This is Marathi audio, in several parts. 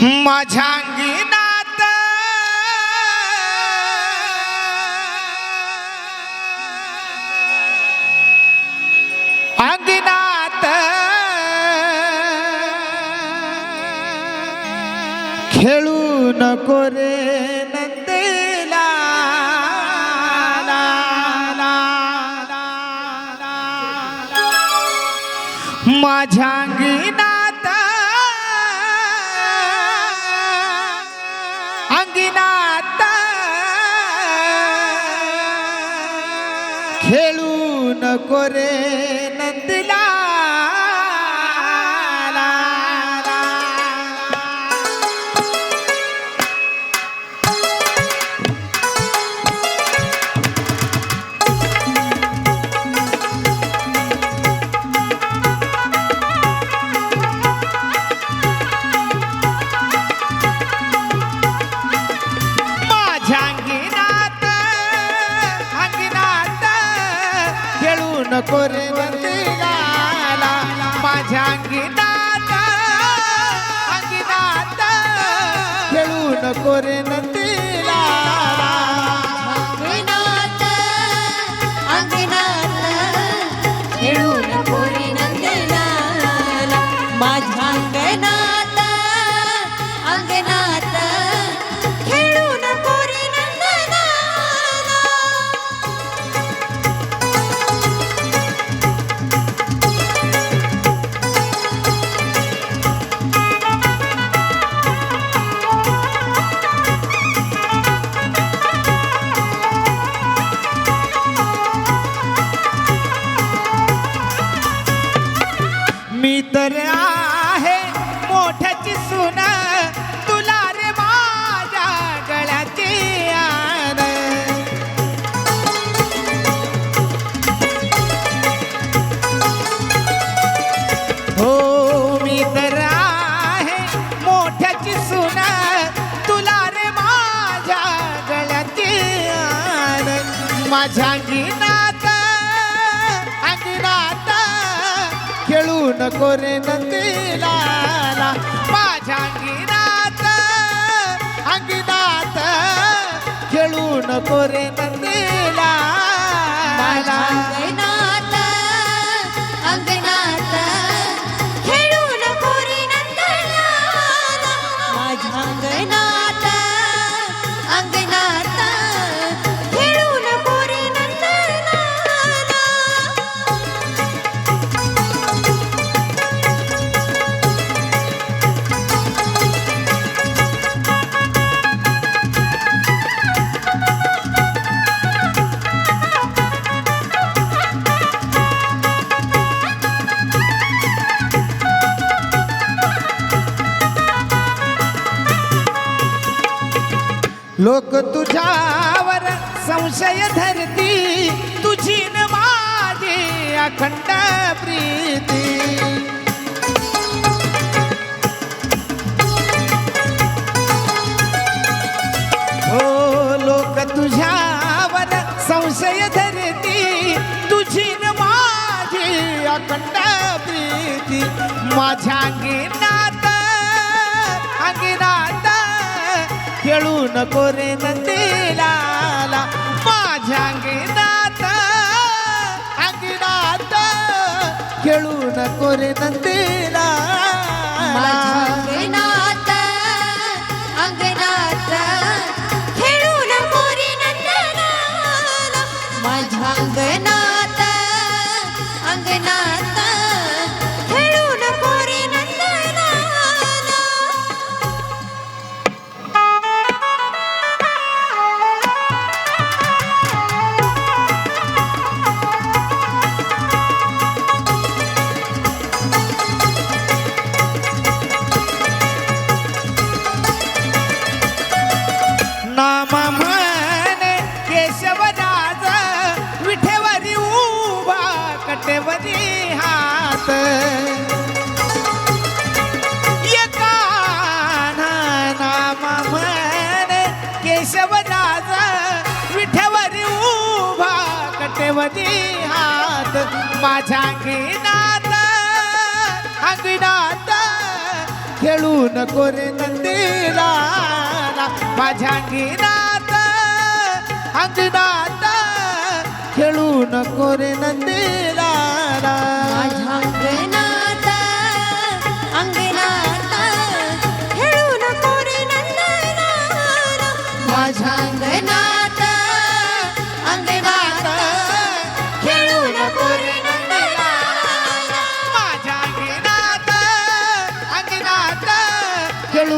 माझ्या अंगणात अंगिनात. खेळू नको रे नंदेला. माझ्या अंगणात अंगणात खेळू नको रे नको रे नंदीलाला माझ्या अंगणात अंगणात खेळू नको रे माझ्या अंगणात अंगणात खेळू नको रे नंदीला. माझ्या अंगणात अंगणात खेळू नको रे नंदीला. लोक तुझ्यावर संशय धरती, तुझी न माझी अखंड प्रीती. हो लोक तुझ्यावर संशय धरती, तुझी न माझी अखंड प्रीती. माझ्या अंगणात खेळू नको रे नंदीलाला. माझ्या अंगणात अंगणात खेळू नको रे नंदीला अंगणात अंगणात खेळून कोरी नंदनाला माझ्या अंगणात अंगणात केशव हात. माझ्या अंगणात अंगणात खेळू नको रे नंदीला. माझ्या अंगणात अंगणात खेळू नको रे नंदीला.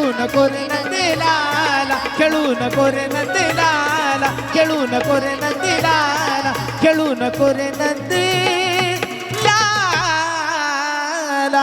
ಕೆಳುನ ಕೊರೆನಂತೆ ಲಾಲ ಕೆಳುನ ಕೊರೆನಂತೆ ಲಾಲ ಕೆಳುನ ಕೊರೆನಂತೆ ಲಾಲ ಕೆಳುನ ಕೊರೆನಂತೆ ಲಾಲ.